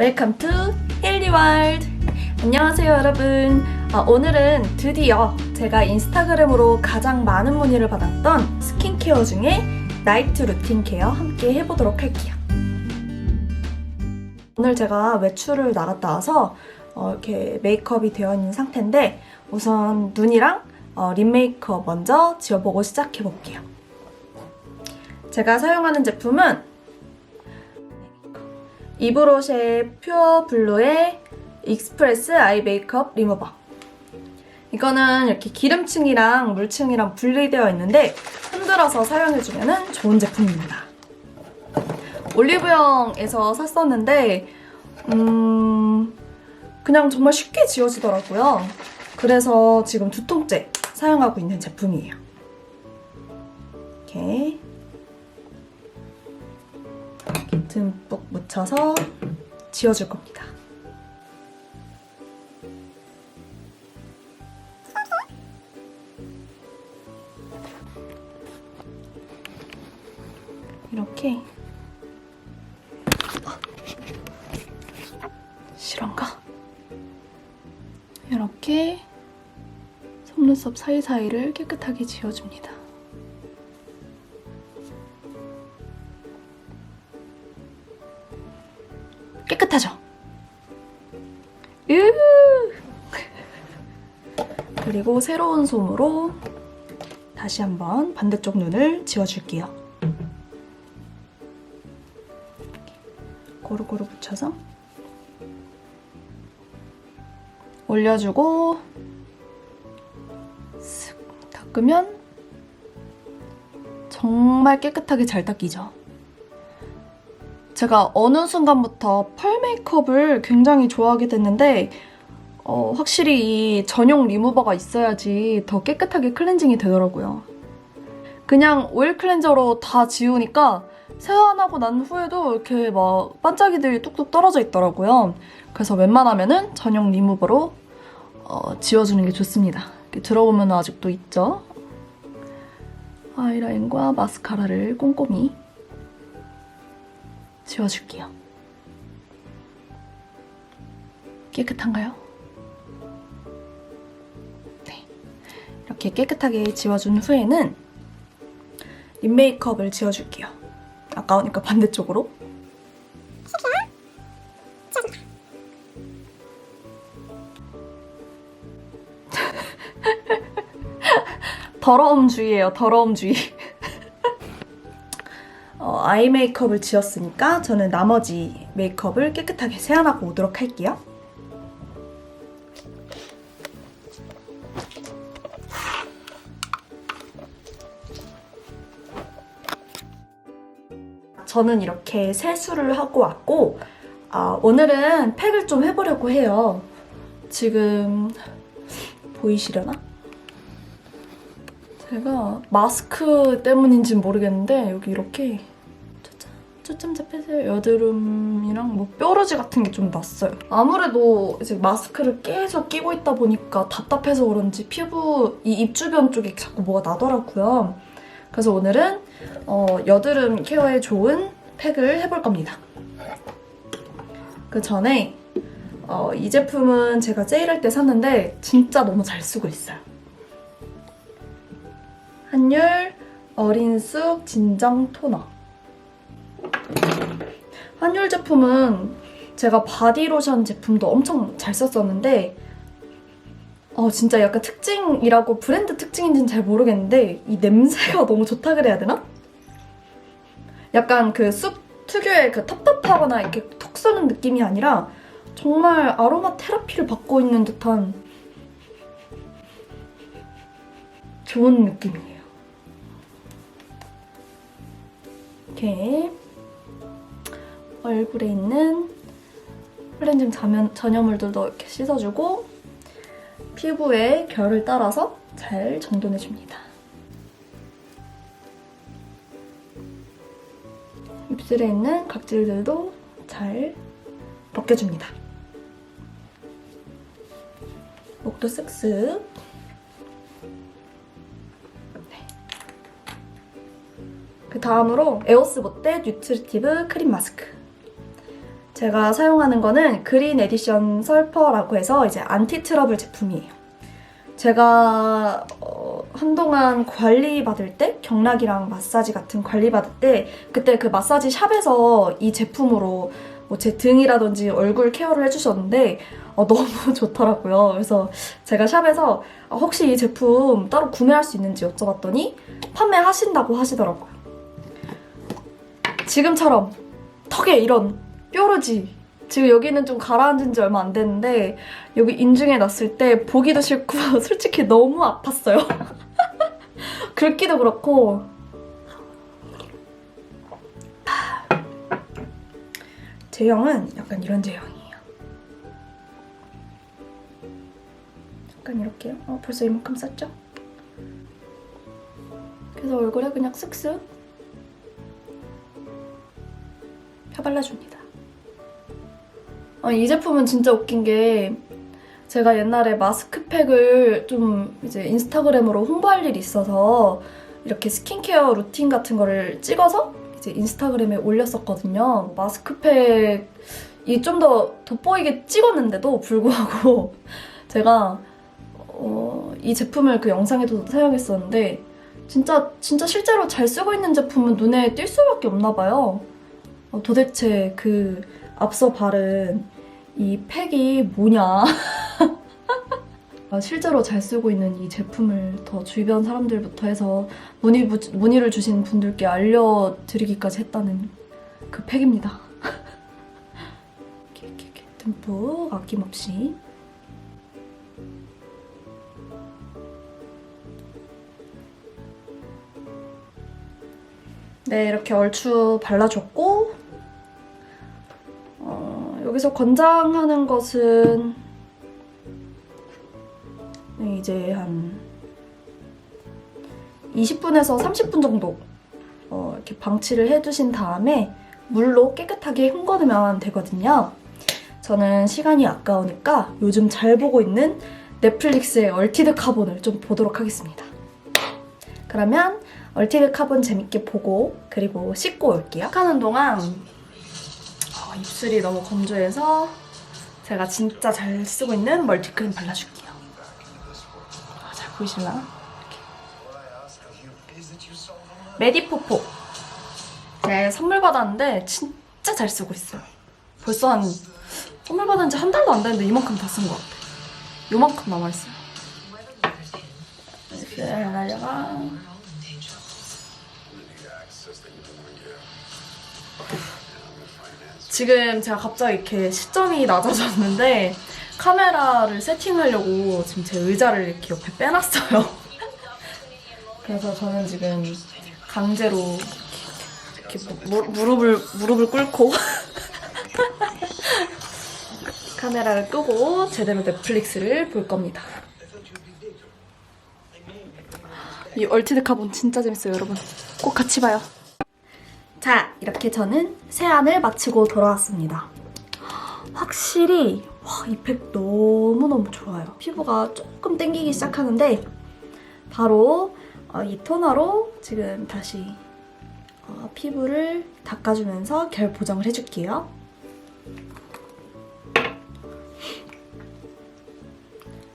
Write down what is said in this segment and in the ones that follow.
웰컴 투 힐리월드 안녕하세요 여러분. 아, 오늘은 드디어 제가 인스타그램으로 가장 많은 문의를 받았던 스킨케어 중에 나이트 루틴 케어 함께 해보도록 할게요. 오늘 제가 외출을 나갔다 와서 어, 이렇게 메이크업이 되어 있는 상태인데 우선 눈이랑 어, 립 메이크업 먼저 지워보고 시작해볼게요. 제가 사용하는 제품은 이브로쉐 퓨어 블루의 익스프레스 아이 메이크업 리무버. 이거는 이렇게 기름층이랑 물층이랑 분리되어 있는데 흔들어서 사용해주면 좋은 제품입니다. 올리브영에서 샀었는데 음 그냥 정말 쉽게 지워지더라고요. 그래서 지금 두 통째 사용하고 있는 제품이에요. 이렇게 듬뿍 묻혀서 지워줄 겁니다. 이렇게 실한가? 이렇게 속눈썹 사이사이를 깨끗하게 지워줍니다. 깨끗하죠? 으 그리고 새로운 솜으로 다시 한번 반대쪽 눈을 지워줄게요. 고루고루 붙여서 올려주고 쓱 닦으면 정말 깨끗하게 잘 닦이죠. 제가 어느 순간부터 펄 메이크업을 굉장히 좋아하게 됐는데 어, 확실히 이 전용 리무버가 있어야지 더 깨끗하게 클렌징이 되더라고요. 그냥 오일 클렌저로 다 지우니까 세안하고 난 후에도 이렇게 막 반짝이들이 뚝뚝 떨어져 있더라고요. 그래서 웬만하면은 전용 리무버로 어, 지워주는 게 좋습니다. 들어보면 아직도 있죠? 아이라인과 마스카라를 꼼꼼히 지워줄게요. 깨끗한가요? 네. 이렇게 깨끗하게 지워준 후에는 립 메이크업을 지워줄게요. 아까우니까 반대쪽으로. 더러움 주의예요, 더러움 주의. 어, 아이 메이크업을 지었으니까 저는 나머지 메이크업을 깨끗하게 세안하고 오도록 할게요. 저는 이렇게 세수를 하고 왔고 아, 오늘은 팩을 좀 해보려고 해요. 지금 보이시려나? 제가 마스크 때문인지는 모르겠는데 여기 이렇게 초점, 잡혀서 여드름이랑 뭐 뾰루지 같은 게 좀 났어요. 아무래도 이제 마스크를 계속 끼고 있다 보니까 답답해서 그런지 피부 이 입 주변 쪽에 자꾸 뭐가 나더라고요. 그래서 오늘은 어, 여드름 케어에 좋은 팩을 해볼 겁니다. 그 전에 어, 이 제품은 제가 세일할 때 샀는데 진짜 너무 잘 쓰고 있어요. 한율 어린 쑥 진정 토너. 한율 제품은 제가 바디로션 제품도 엄청 잘 썼었는데 어 진짜 약간 특징이라고 브랜드 특징인지는 잘 모르겠는데 이 냄새가 너무 좋다 그래야 되나? 약간 그쑥 특유의 그 텁텁하거나 이렇게 톡 쏘는 느낌이 아니라 정말 아로마 테라피를 받고 있는 듯한 좋은 느낌이에요. 이렇게 얼굴에 있는 클렌징 자면, 전염물들도 이렇게 씻어주고 피부에 결을 따라서 잘 정돈해줍니다. 입술에 있는 각질들도 잘 벗겨줍니다. 목도 쓱쓱. 네. 그 다음으로 에오스 못데 뉴트리티브 크림 마스크. 제가 사용하는 거는 그린 에디션 설퍼라고 해서 이제 안티 트러블 제품이에요. 제가 어, 한동안 관리 받을 때 경락이랑 마사지 같은 관리 받을 때 그때 그 마사지 샵에서 이 제품으로 뭐 제 등이라든지 얼굴 케어를 해주셨는데 어, 너무 좋더라고요. 그래서 제가 샵에서 아, 혹시 이 제품 따로 구매할 수 있는지 여쭤봤더니 판매하신다고 하시더라고요. 지금처럼 턱에 이런 뾰루지 지금 여기는 좀 가라앉은 지 얼마 안 됐는데 여기 인중에 났을 때 보기도 싫고 솔직히 너무 아팠어요. 긁기도 그렇고 제형은 약간 이런 제형이에요. 약간 이렇게요. 어, 벌써 이만큼 썼죠? 그래서 얼굴에 그냥 쓱쓱 펴 발라줍니다. 어, 이 제품은 진짜 웃긴 게 제가 옛날에 마스크팩을 좀 이제 인스타그램으로 홍보할 일이 있어서 이렇게 스킨케어 루틴 같은 거를 찍어서 이제 인스타그램에 올렸었거든요. 마스크팩이 좀 더 돋보이게 찍었는데도 불구하고 제가 어, 이 제품을 그 영상에도 사용했었는데 진짜 진짜 실제로 잘 쓰고 있는 제품은 눈에 띌 수밖에 없나 봐요. 어, 도대체 그 앞서 바른 이 팩이 뭐냐? 아, 실제로 잘 쓰고 있는 이 제품을 더 주변 사람들부터 해서 문의, 부- 문의를 주신 분들께 알려드리기까지 했다는 그 팩입니다. 듬뿍 아낌없이 네, 이렇게 얼추 발라줬고 어, 여기서 권장하는 것은 네, 이제 한 20분에서 30분 정도 어, 이렇게 방치를 해두신 다음에 물로 깨끗하게 헹궈두면 되거든요. 저는 시간이 아까우니까 요즘 잘 보고 있는 넷플릭스의 얼티드 카본을 좀 보도록 하겠습니다. 그러면 얼티드 카본 재밌게 보고 그리고 씻고 올게요. 하는 동안 어, 입술이 너무 건조해서 제가 진짜 잘 쓰고 있는 멀티크림 발라줄게요. 아, 잘 보이실라나? 메디포포. 제가 선물 받았는데 진짜 잘 쓰고 있어요. 벌써 한 선물 받은 지 한 달도 안 됐는데 이만큼 다 쓴 것 같아. 요만큼 남아있어요. 이렇게 하나다가 지금 제가 갑자기 이렇게 시점이 낮아졌는데 카메라를 세팅하려고 지금 제 의자를 이렇게 옆에 빼놨어요. 그래서 저는 지금 강제로 이렇게 무, 무릎을 무릎을 꿇고 카메라를 끄고 제대로 넷플릭스를 볼 겁니다. 이 얼티드 카본 진짜 재밌어요, 여러분. 꼭 같이 봐요. 자, 이렇게 저는 세안을 마치고 돌아왔습니다. 확실히 와, 이팩 너무너무 좋아요. 피부가 조금 땡기기 시작하는데 바로 어, 이 토너로 지금 다시 어, 피부를 닦아주면서 결 보정을 해줄게요.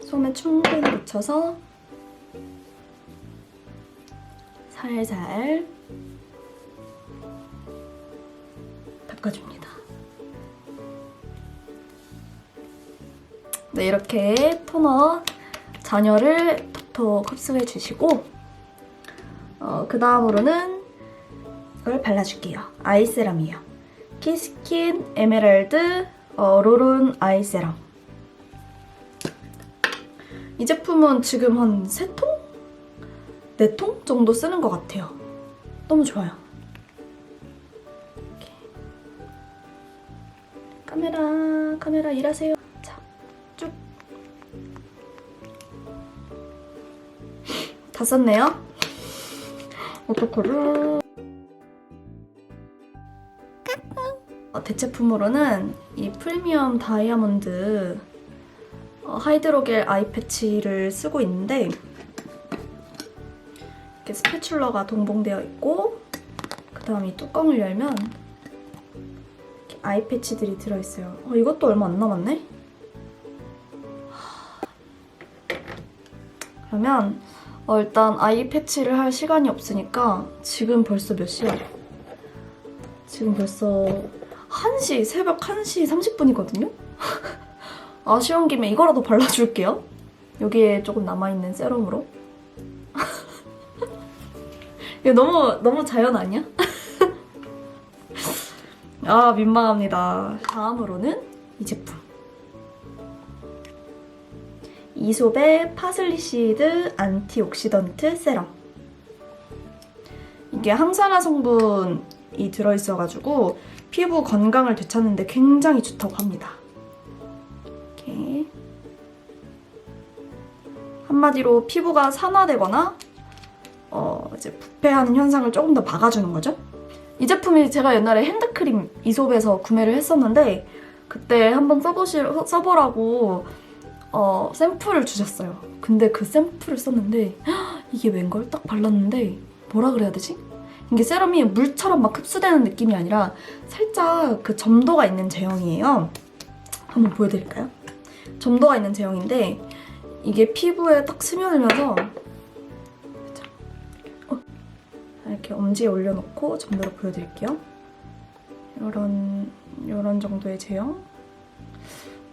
솜에 충분히 묻혀서 살살 닦아줍니다. 네, 이렇게 토너 잔여를 톡톡 흡수해 주시고 어, 그 다음으로는 이걸 발라줄게요. 아이세럼이에요. 키스킨 에메랄드 어, 로론 아이세럼 이 제품은 지금 한 3통? 4통 정도 쓰는 것 같아요. 너무 좋아요. 카메라 일하세요. 자, 쭉. 다 썼네요. 어떡하루. 어, 대체품으로는 이 프리미엄 다이아몬드 어, 하이드로겔 아이 패치를 쓰고 있는데 이렇게 스패츌러가 동봉되어 있고 그 다음 이 뚜껑을 열면 아이 패치들이 들어있어요. 어, 이것도 얼마 안 남았네? 그러면 어, 일단 아이 패치를 할 시간이 없으니까 지금 벌써 몇 시야? 지금 벌써 1시, 새벽 1시 30분이거든요? 아쉬운 김에 이거라도 발라줄게요. 여기에 조금 남아있는 세럼으로. 이거 너무, 너무 자연 아니야? 아, 민망합니다. 다음으로는 이 제품. 이솝의 파슬리 시드 안티옥시던트 세럼. 이게 항산화 성분이 들어있어가지고 피부 건강을 되찾는데 굉장히 좋다고 합니다. 이렇게 한마디로 피부가 산화되거나 어, 이제 부패하는 현상을 조금 더 막아주는 거죠. 이 제품이 제가 옛날에 핸드크림 이솝에서 구매를 했었는데 그때 한번 써보시, 써보라고 어, 샘플을 주셨어요. 근데 그 샘플을 썼는데 헉, 이게 웬걸 딱 발랐는데 뭐라 그래야 되지? 이게 세럼이 물처럼 막 흡수되는 느낌이 아니라 살짝 그 점도가 있는 제형이에요. 한번 보여드릴까요? 점도가 있는 제형인데 이게 피부에 딱 스며들면서 이렇게 엄지에 올려놓고 점도를 보여드릴게요. 이런 이런 정도의 제형.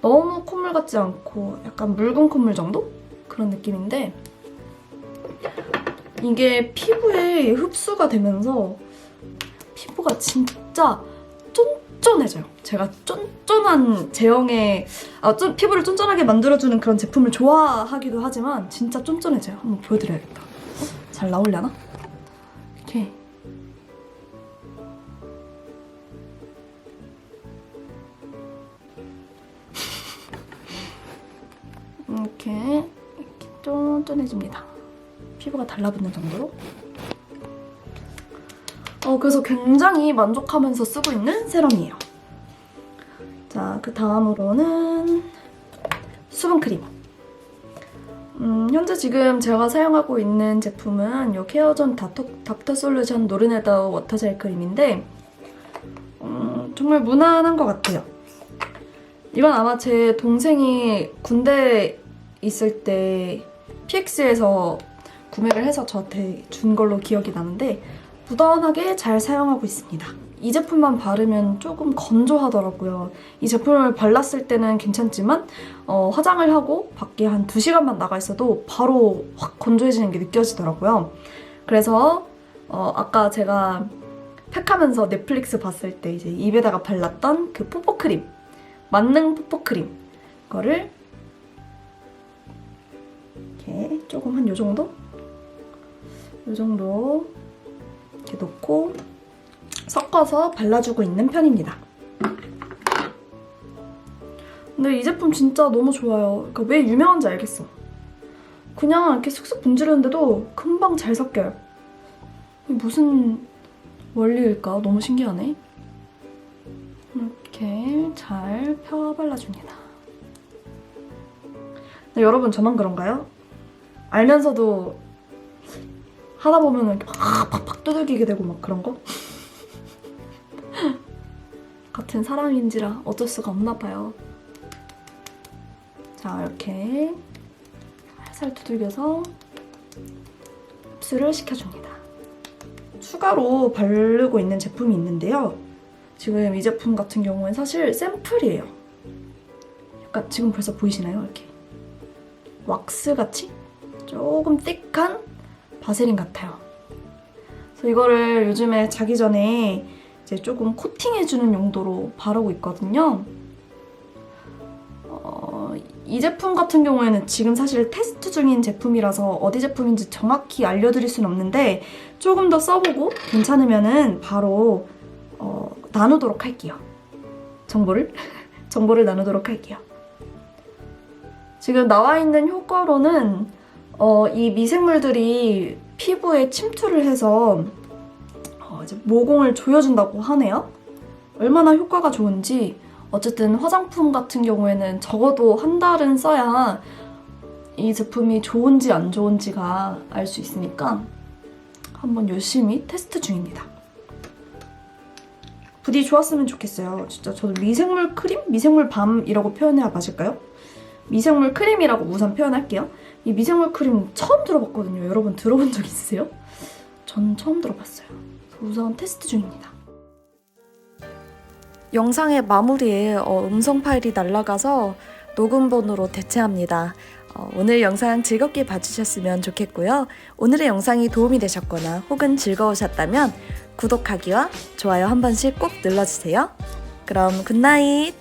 너무 콧물 같지 않고 약간 묽은 콧물 정도? 그런 느낌인데 이게 피부에 흡수가 되면서 피부가 진짜 쫀쫀해져요. 제가 쫀쫀한 제형의 아, 쫀, 피부를 쫀쫀하게 만들어주는 그런 제품을 좋아하기도 하지만 진짜 쫀쫀해져요. 한번 보여드려야겠다. 잘 나오려나? 이렇게 이렇게 쫀쫀해집니다. 피부가 달라붙는 정도로. 어, 그래서 굉장히 만족하면서 쓰고 있는 세럼이에요. 자, 그 다음으로는 수분크림. 음, 현재 지금 제가 사용하고 있는 제품은 이 케어전 닥터, 닥터 솔루션 노르네더 워터 젤 크림인데 음, 정말 무난한 것 같아요. 이건 아마 제 동생이 군대 있을 때 PX에서 구매를 해서 저한테 준 걸로 기억이 나는데 무던하게 잘 사용하고 있습니다. 이 제품만 바르면 조금 건조하더라고요. 이 제품을 발랐을 때는 괜찮지만 어, 화장을 하고 밖에 한 2시간만 나가 있어도 바로 확 건조해지는 게 느껴지더라고요. 그래서 어, 아까 제가 팩하면서 넷플릭스 봤을 때 이제 입에다가 발랐던 그 뽀뽀크림 만능 뽀뽀크림 거를 이렇게 조금 한 요 정도? 요 정도 이렇게 놓고 섞어서 발라주고 있는 편입니다. 근데 이 제품 진짜 너무 좋아요. 그러니까 왜 유명한지 알겠어. 그냥 이렇게 슥슥 분지르는데도 금방 잘 섞여요. 이게 무슨 원리일까? 너무 신기하네. 이렇게 잘 펴 발라줍니다. 근데 여러분 저만 그런가요? 알면서도 하다 보면 이렇게 막 팍팍 두들기게 되고 막 그런 거? 같은 사람인지라 어쩔 수가 없나 봐요. 자, 이렇게 살살 두들겨서 흡수를 시켜줍니다. 추가로 바르고 있는 제품이 있는데요. 지금 이 제품 같은 경우는 사실 샘플이에요. 약간 지금 벌써 보이시나요? 이렇게 왁스 같이 조금 띡한 바세린 같아요. 그래서 이거를 요즘에 자기 전에 이제 조금 코팅해주는 용도로 바르고 있거든요. 어, 이 제품 같은 경우에는 지금 사실 테스트 중인 제품이라서 어디 제품인지 정확히 알려드릴 수는 없는데 조금 더 써보고 괜찮으면은 바로 어, 나누도록 할게요. 정보를 정보를 나누도록 할게요. 지금 나와 있는 효과로는 어, 이 미생물들이 피부에 침투를 해서 어, 모공을 조여준다고 하네요. 얼마나 효과가 좋은지 어쨌든 화장품 같은 경우에는 적어도 한 달은 써야 이 제품이 좋은지 안 좋은지가 알 수 있으니까 한번 열심히 테스트 중입니다. 부디 좋았으면 좋겠어요. 진짜 저도 미생물 크림? 미생물 밤이라고 표현해야 맞을까요? 미생물 크림이라고 우선 표현할게요. 이 미생물 크림 처음 들어봤거든요. 여러분 들어본 적 있으세요? 전 처음 들어봤어요. 우선 테스트 중입니다. 영상의 마무리에 어, 음성 파일이 날라가서 녹음본으로 대체합니다. 어, 오늘 영상 즐겁게 봐주셨으면 좋겠고요. 오늘의 영상이 도움이 되셨거나 혹은 즐거우셨다면 구독하기와 좋아요 한 번씩 꼭 눌러주세요. 그럼 굿나잇!